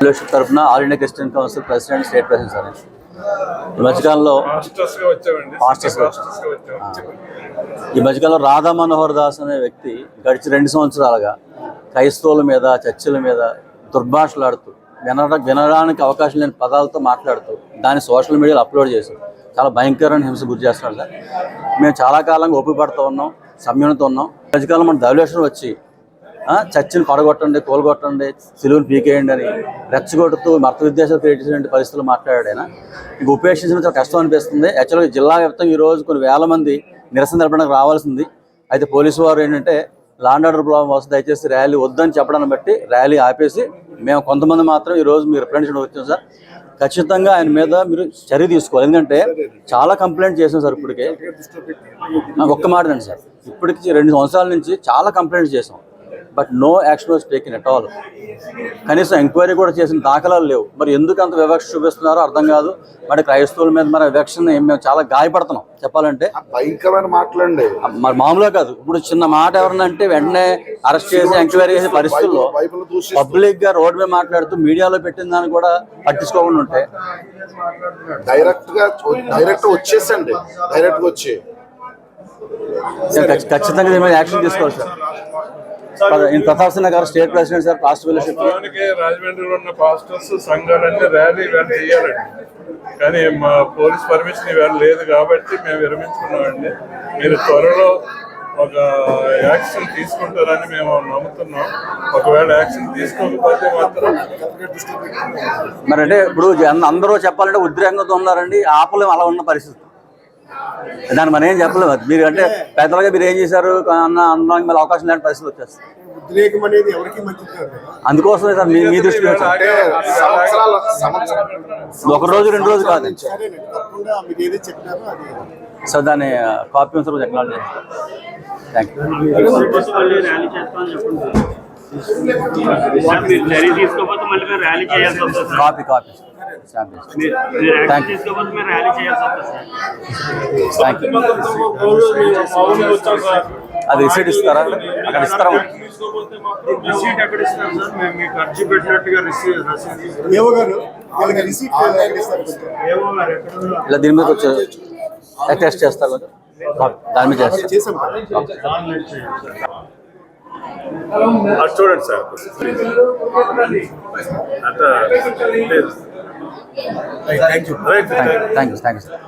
Fellowship తరఫున all India Christian council president state president sir. ఈ మధ్యకాలంలో. ఈ మధ్యకాలంలో రాధా మనోహర్ దాస్ అనే వ్యక్తి గడిచి రెండు సంవత్సరాలుగా క్రైస్తవుల మీద చర్చిల మీద దుర్భాషలాడుతూ వినడ వినడానికి అవకాశం లేని పదాలతో మాట్లాడుతూ దాన్ని సోషల్ మీడియాలో అప్లోడ్ చేశారు చాలా భయంకరమైన హింస గురి చేస్తున్నాడు సార్. మేము చాలా కాలంగా ఓపిక పడుతూ ఉన్నాం సంయమనంతో ఉన్నాం. ఈ మధ్యకాలం మన ధవలేషన్ వచ్చి చర్చిని పడగొట్టండి కూలగొట్టండి సిలువుని పీకేయండి అని రెచ్చగొడుతూ మత విద్వేషాలు క్రియేట్ చేసిన పరిస్థితులు మాట్లాడాడు ఆయన. ఇంక ఉపేక్షించడం చాలా కష్టం అనిపిస్తుంది. యాక్చువల్గా జిల్లా వ్యాప్తంగా ఈ రోజు కొన్ని వేల మంది నిరసన తెలపడానికి రావాల్సింది. అయితే పోలీసు వారు ఏంటంటే లాండ్ ఆర్డర్ ప్రాబ్లం వస్తుంది దయచేసి ర్యాలీ వద్దని చెప్పడాన్ని బట్టి ర్యాలీ ఆపేసి మేము కొంతమంది మాత్రం ఈరోజు మీరు రిప్రజెంటేషన్ వచ్చాం సార్. ఖచ్చితంగా ఆయన మీద మీరు చర్య తీసుకోవాలి. ఎందుకంటే చాలా కంప్లైంట్ చేసాం సార్ ఇప్పటికే. ఒక్క మాట అండి సార్. ఇప్పటికి రెండు సంవత్సరాల నుంచి చాలా కంప్లైంట్స్ చేసాం but no action was taken at all. కనీసం ఎంక్వైరీ కూడా చేసిన దాఖలాలు లేవు. మరి ఎందుకు అంత వివక్ష చూపిస్తున్నారో అర్థం కాదు. మరి క్రైస్తవుల మీద మన వివక్షని మేము చాలా గాయపడుతున్నాం. చెప్పాలంటే భయంకరమైన మాటలండి. మరి మామూలుగా కాదు. ఇప్పుడు చిన్న మాట ఎవరన్నా అంటే వెంటనే అరెస్ట్ చేసి ఎంక్వైరీ చేసే పరిస్థితుల్లో పబ్లిక్గా రోడ్ మీద మాట్లాడుతూ మీడియాలో పెట్టిన దాన్ని కూడా పట్టించుకోకుండా ఉంటే. డైరెక్ట్గా డైరెక్ట్ వచ్చేసండి. డైరెక్ట్ వచ్చి. ఖచ్చి- ఖచ్చితంగా దీని మీద యాక్షన్ తీసుకోవాలి సార్. ఈయన ప్రతాప్ సింగ్ గారు state president sir past fellowship రాజమండ్రిలో ఉన్న పాస్టర్స్ సంఘాలన్నీ ర్యాలీ ఇవాళ చేయాలండి. కానీ మా పోలీస్ పర్మిషన్ ఇవాళ లేదు కాబట్టి మేము విరమించుకున్నామండి. మీరు త్వరలో ఒక యాక్షన్ తీసుకుంటారని మేము నమ్ముతున్నాం. ఒకవేళ యాక్షన్ తీసుకోకపోతే మాత్రం మరి అంటే ఇప్పుడు అందరూ చెప్పాలంటే ఉద్రేకంతో ఉన్నారండి. ఆపలేం అలా ఉన్న పరిస్థితి. దాన్ని మనం ఏం చెప్పలేము. అది మీరు అంటే పెద్దలుగా మీరు ఏం చేశారు అన్న అనడానికి మళ్ళీ అవకాశం లేని పరిస్థితి వచ్చేస్తుంది. ఉద్రేకం అనేది ఎవరికి మంచిది కాదు. కదా. అందుకోసమే సార్ మీ సంవత్సరం. ఒక రోజు రెండు రోజు కాదు. సరేనండి తప్పకుండా మీరు ఏది చెప్పినారో అది సో దాన్ని copy sir technology thank you rally చేస్తామని చెప్పండి సార్, మీరు చర్య తీసుకోకపోతే మళ్ళీ మీరు ర్యాలీ చేయాల్సి వస్తుంది సార్. కాపీ కాపీ శాంపిల్స్ మీరు మీరు Thank యాక్షన్ you. తీసుకోకపోతే మీరు ర్యాలీ చేయాల్సి వస్తుంది సార్. థ్యాంక్ యూ అది రిసీట్ ఇస్తారా? అక్కడ ఇస్తారా? రిసీట్ ఎక్కడ ఇస్తున్నారు సార్? మేము మీకు అర్జీ పెట్టినట్టుగా రిసీట్ ఏవో గారు వాళ్ళకి రిసీట్ ఇలా దీని మీద వచ్చి టెస్ట్ చేస్తారు. దాని మీద చేయాలి సార్ అట్లా right thank you thank you sir